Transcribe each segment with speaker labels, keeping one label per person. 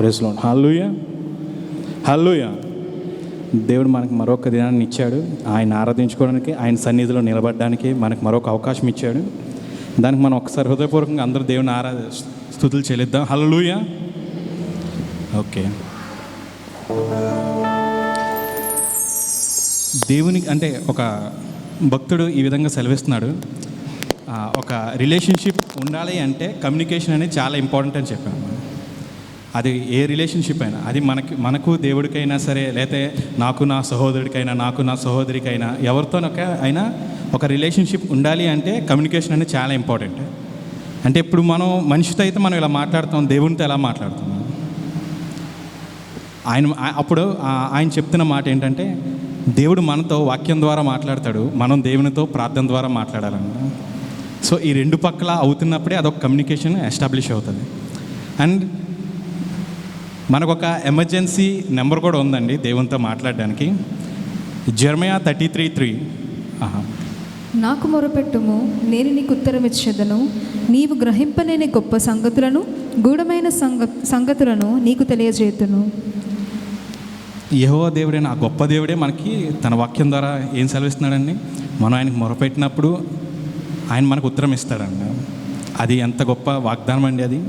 Speaker 1: ప్రెస్లో హల్లుయ హల్లుయ దేవుడు మనకు మరొక దినాన్ని ఇచ్చాడు. ఆయన ఆరాధించుకోవడానికి ఆయన సన్నిధిలో నిలబడడానికి మనకు మరొక అవకాశం ఇచ్చాడు. దానికి మనం ఒకసారి హృదయపూర్వకంగా అందరూ దేవుని ఆరాధ స్థుతులు చెల్లిద్దాం. హల్లుయ ఓకే దేవునికి అంటే ఒక భక్తుడు ఈ విధంగా సెలవిస్తున్నాడు. ఒక రిలేషన్షిప్ ఉండాలి అంటే కమ్యూనికేషన్ అనేది చాలా ఇంపార్టెంట్ అని చెప్పాను. అది ఏ రిలేషన్షిప్ అయినా అది మనకి మనకు దేవుడికైనా సరే లేతే నాకు నా సహోదరుడికైనా నాకు నా సహోదరికైనా ఎవరితోనొక అయినా ఒక రిలేషన్షిప్ ఉండాలి అంటే కమ్యూనికేషన్ అనేది చాలా ఇంపార్టెంట్ అంటే ఇప్పుడు మనం మనిషితో అయితే మనం ఇలా మాట్లాడుతాం దేవునితో ఎలా మాట్లాడుతున్నాం ఆయన అప్పుడు ఆయన చెప్తున్న మాట ఏంటంటే దేవుడు మనతో వాక్యం ద్వారా మాట్లాడతాడు మనం దేవునితో ప్రార్థన ద్వారా మాట్లాడాలంట. సో ఈ రెండు పక్కల అవుతున్నప్పుడే అదొక కమ్యూనికేషన్ ఎస్టాబ్లిష్ అవుతుంది. అండ్ మనకు ఒక ఎమర్జెన్సీ నెంబర్ కూడా ఉందండి దేవునితో మాట్లాడడానికి. Jeremiah thirty three three.
Speaker 2: నాకు మొరపెట్టుము నేను నీకు ఉత్తరం ఇచ్చేదను. నీవు గ్రహింపలేని గొప్ప సంగతులను గూఢమైన సంగ సంగతులను నీకు తెలియజేతును
Speaker 1: యహో దేవుడైన ఆ గొప్ప దేవుడే మనకి తన వాక్యం ద్వారా ఏం సెలవిస్తున్నాడండి? మనం ఆయనకు మొరపెట్టినప్పుడు ఆయన మనకు ఉత్తరం ఇస్తాడండి. అది ఎంత గొప్ప వాగ్దానం అండి అది.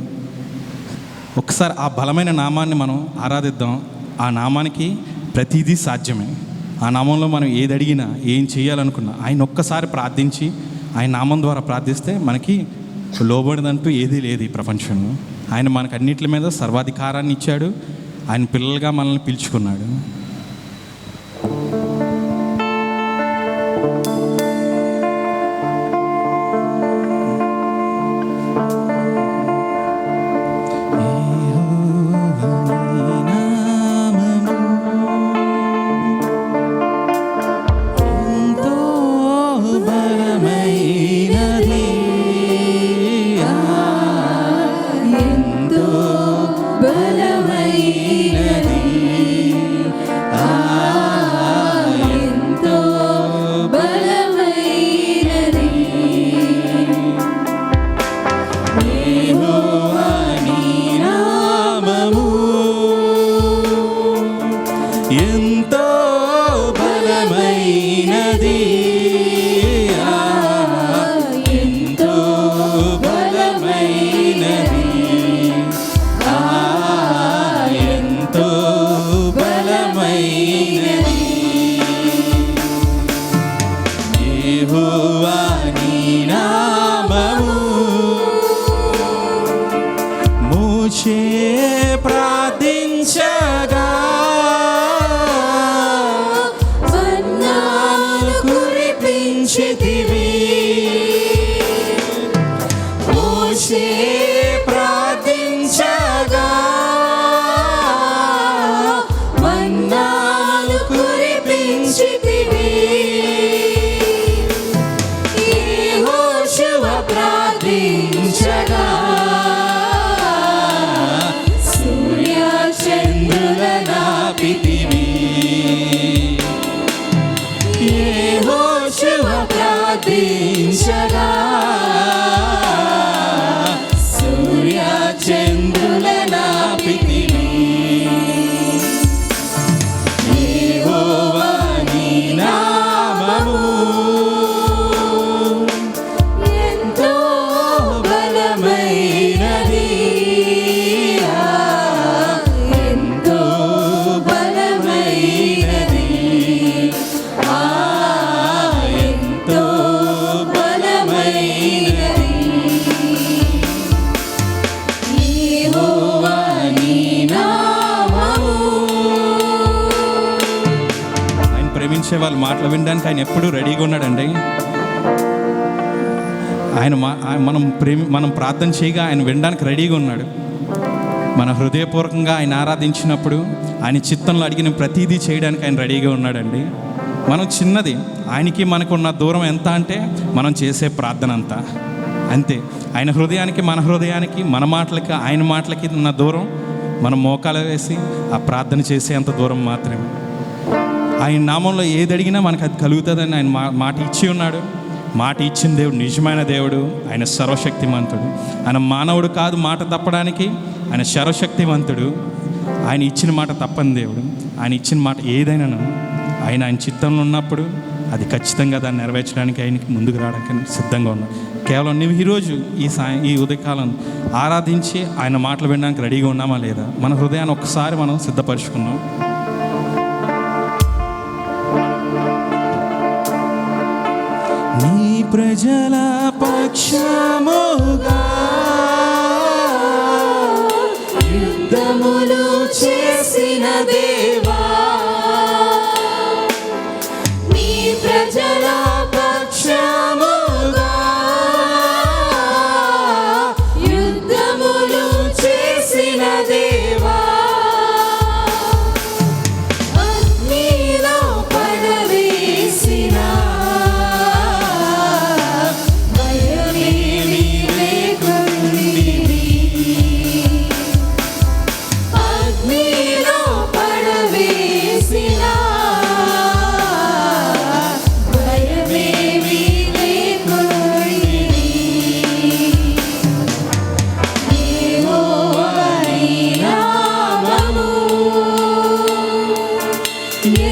Speaker 1: ఒకసారి ఆ బలమైన నామాన్ని మనం ఆరాధిద్దాం. ఆ నామానికి ప్రతిదీ సాధ్యమే. ఆ నామంలో మనం ఏది అడిగినా ఏం చేయాలనుకున్నా ఆయన ఒక్కసారి ప్రార్థించి ఆయన నామం ద్వారా ప్రార్థిస్తే మనకి లోబడిదంటూ ఏదీ లేదు ఈ ప్రపంచంలో. ఆయన మనకు అన్నింటి మీద సర్వాధికారాన్ని ఇచ్చాడు. ఆయన పిల్లలుగా మనల్ని పిలుచుకున్నాడు.
Speaker 2: ఎంతో బలమైనది. ఎంతో బలమైనది.
Speaker 1: ఎంతో బలమైనది. యెహోవా నీ మాటలు వినడానికి ఆయన ఎప్పుడూ రెడీగా ఉన్నాడండి. ఆయన మా మనం ప్రేమి మనం ప్రార్థన చేయగా ఆయన వినడానికి రెడీగా ఉన్నాడు. మన హృదయపూర్వకంగా ఆయన ఆరాధించినప్పుడు ఆయన చిత్తంలో అడిగిన ప్రతిదీ చేయడానికి ఆయన రెడీగా ఉన్నాడండి. మనం చిన్నది ఆయనకి మనకున్న దూరం ఎంత అంటే మనం చేసే ప్రార్థన అంతా. అంతే. ఆయన హృదయానికి మన హృదయానికి మన మాటలకి ఆయన మాటలకి ఉన్న దూరం మనం మోకాలు వేసి ఆ ప్రార్థన చేసే అంత దూరం మాత్రమే. ఆయన నామంలో ఏది అడిగినా మనకు అది కలుగుతుందని ఆయన మా మాట ఇచ్చి ఉన్నాడు. మాట ఇచ్చిన దేవుడు నిజమైన దేవుడు. ఆయన సర్వశక్తిమంతుడు. ఆయన మానవుడు కాదు మాట తప్పడానికి. ఆయన సర్వశక్తివంతుడు ఆయన ఇచ్చిన మాట తప్పని దేవుడు. ఆయన ఇచ్చిన మాట ఏదైనాను ఆయన ఆయన చిత్తంలో ఉన్నప్పుడు అది ఖచ్చితంగా దాన్ని నెరవేర్చడానికి ఆయనకి ముందుకు రావడానికి సిద్ధంగా ఉన్నాను కేవలం నువ్వు ఈరోజు ఈ సాయం ఈ ఉదయకాలం ఆరాధించి ఆయన మాటలు వినడానికి రెడీగా ఉన్నామా లేదా? మన హృదయాన్ని ఒక్కసారి మనం సిద్ధపరుచుకున్నాం ప్రజల పక్షముగా
Speaker 3: యుద్ధములు చేసిన దే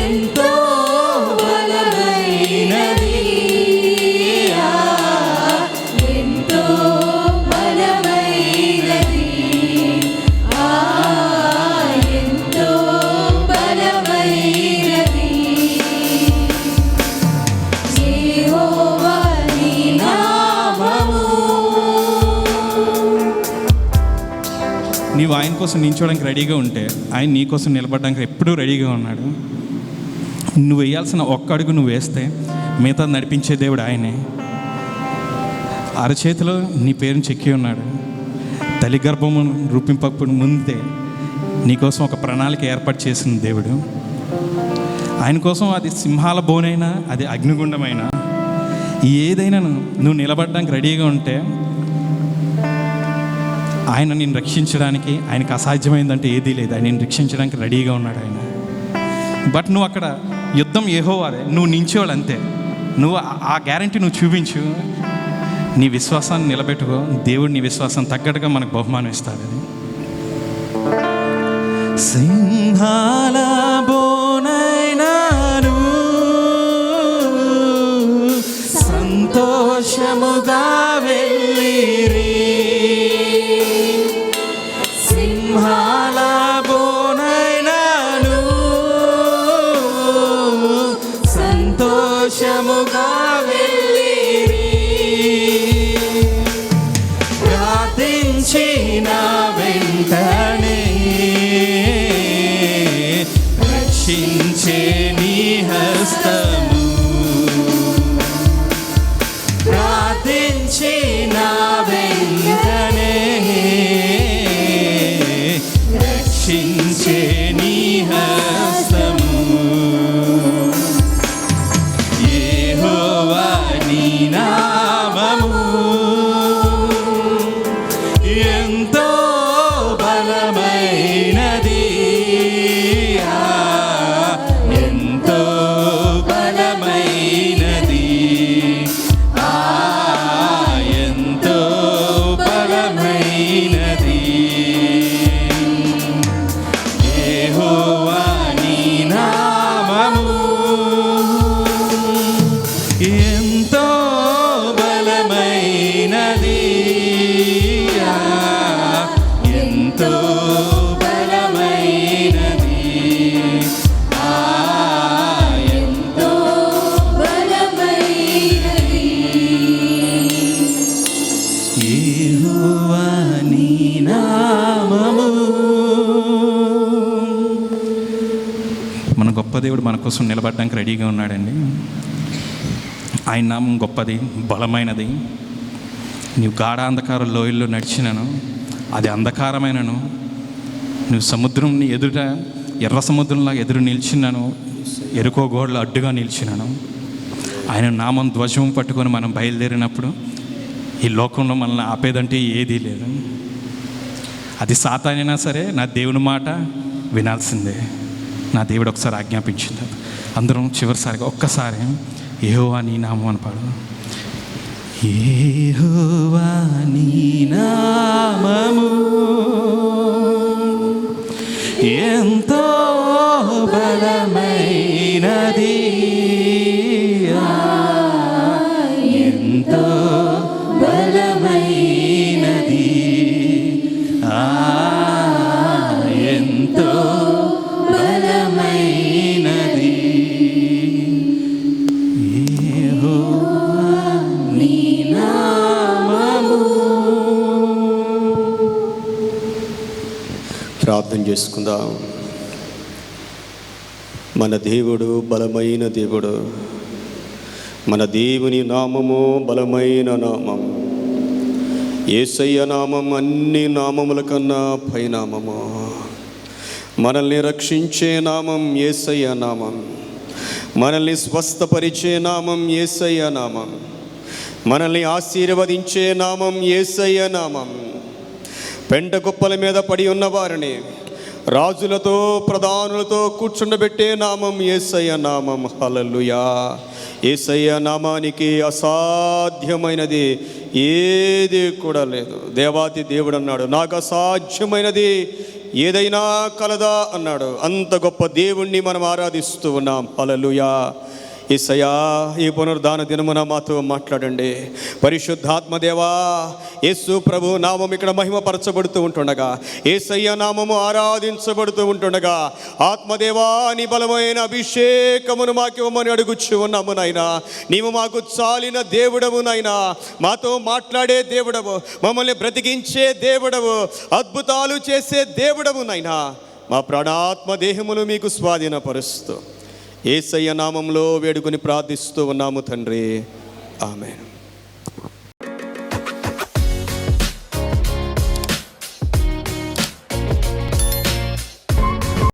Speaker 3: ఎంతో బలమైనది ఎంతో బలమైనది ఎంతో బలమైనది నీ నామము
Speaker 1: నీవు ఆయన కోసం నిల్చోవడానికి రెడీగా ఉంటే ఆయన నీ కోసం నిలబడడానికి ఎప్పుడూ రెడీగా ఉన్నాడు. నువ్వు వేయాల్సిన ఒక్క అడుగు నువ్వు వేస్తే మిగతా నడిపించే దేవుడు ఆయనే. అరచేతిలో నీ పేరుని చెక్కి ఉన్నాడు. తల్లి గర్భము రూపింపక ముందే నీకోసం ఒక ప్రణాళిక ఏర్పాటు చేసిన దేవుడు. ఆయన కోసం అది సింహాల బోనైనా అది అగ్నిగుండమైనా ఏదైనా నువ్వు నిలబడడానికి రెడీగా ఉంటే ఆయన నిన్ను రక్షించడానికి ఆయనకు అసాధ్యమైందంటే ఏదీ లేదు. ఆయన నిన్ను రక్షించడానికి రెడీగా ఉన్నాడు ఆయన. బట్ నువ్వు అక్కడ యుద్ధం ఏహోవారే నువ్వు నించోవాలి అంతే నువ్వు ఆ- ఆ గ్యారంటీ నువ్వు చూపించు. నీ విశ్వాసాన్ని నిలబెట్టుకో. దేవుడు నీ విశ్వాసం తగ్గట్టుగా మనకు బహుమానం ఇస్తాడు అది. సింహాల బోనైనాను సంతోషముగా సంతోషముగా గొప్ప దేవుడు మన కోసం నిలబడడానికి రెడీగా ఉన్నాడండి. ఆయన నామం గొప్పది బలమైనది. నీవు గాఢాంధకార లోయల్లో నడిచినను అది అంధకారమైనను. నువ్వు సముద్రం ఎదుట ఎర్ర సముద్రంలా ఎదురు నిలిచినను ఎరుకో గోడలు అడ్డుగా నిలిచినాను. ఆయన నామం ధ్వజం పట్టుకొని మనం బయలుదేరినప్పుడు ఈ లోకంలో మనల్ని ఆపేదంటే ఏదీ లేదు. అది సాతానైనా సరే నా దేవుని మాట వినాల్సిందే. నా దేవుడు ఒకసారి ఆజ్ఞాపించింది. అందరం చివరిసారిగా ఒక్కసారి ఏహోవా నీ నామం అని పాడు ఏహోవా నీ నామము ఎంతో బలమైనది.
Speaker 4: చేసుకుందాం. మన దేవుడు బలమైన దేవుడు. మన దేవుని నామము బలమైన నామం. ఏసయ్య నామం అన్ని నామముల కన్నా పైనామము. మనల్ని రక్షించే నామం ఏసయ్య నామం. మనల్ని స్వస్థపరిచే నామం ఏసయ్య నామం. మనల్ని ఆశీర్వదించే నామం ఏసయ్య నామం. పెంట కుప్పల మీద పడి ఉన్న వారిని రాజులతో ప్రధానులతో కూర్చుండబెట్టే నామం ఏసయ్య నామం. హలలుయా ఏసయ్య నామానికి అసాధ్యమైనది ఏది కూడా లేదు. దేవాతి దేవుడు అన్నాడు నాకు అసాధ్యమైనది ఏదైనా కలదా అన్నాడు. అంత గొప్ప దేవుణ్ణి మనం ఆరాధిస్తూ ఉన్నాం. హలలుయా ఈసయా ఈ పునరుద్ధాన దినమున మాతో మాట్లాడండి. పరిశుద్ధాత్మదేవా యేసు ప్రభు నామం ఇక్కడ మహిమపరచబడుతూ ఉంటుండగా ఏసయ్య నామము ఆరాధించబడుతూ ఉంటుండగా ఆత్మదేవా నీ బలమైన అభిషేకమును మాకివ్వమని అడుగుచ్చు ఉన్నాము నాయనా. నీవు మాకు చాలిన దేవుడము నాయనా. మాతో మాట్లాడే దేవుడవు మమ్మల్ని బ్రతికించే దేవుడవు అద్భుతాలు చేసే దేవుడవు నాయనా. మా ప్రాణాత్మ దేహములు మీకు స్వాధీనపరుస్తూ. ఏసయ్య నామంలో వేడుకొని ప్రార్థిస్తూ ఉన్నాము తండ్రి. ఆమె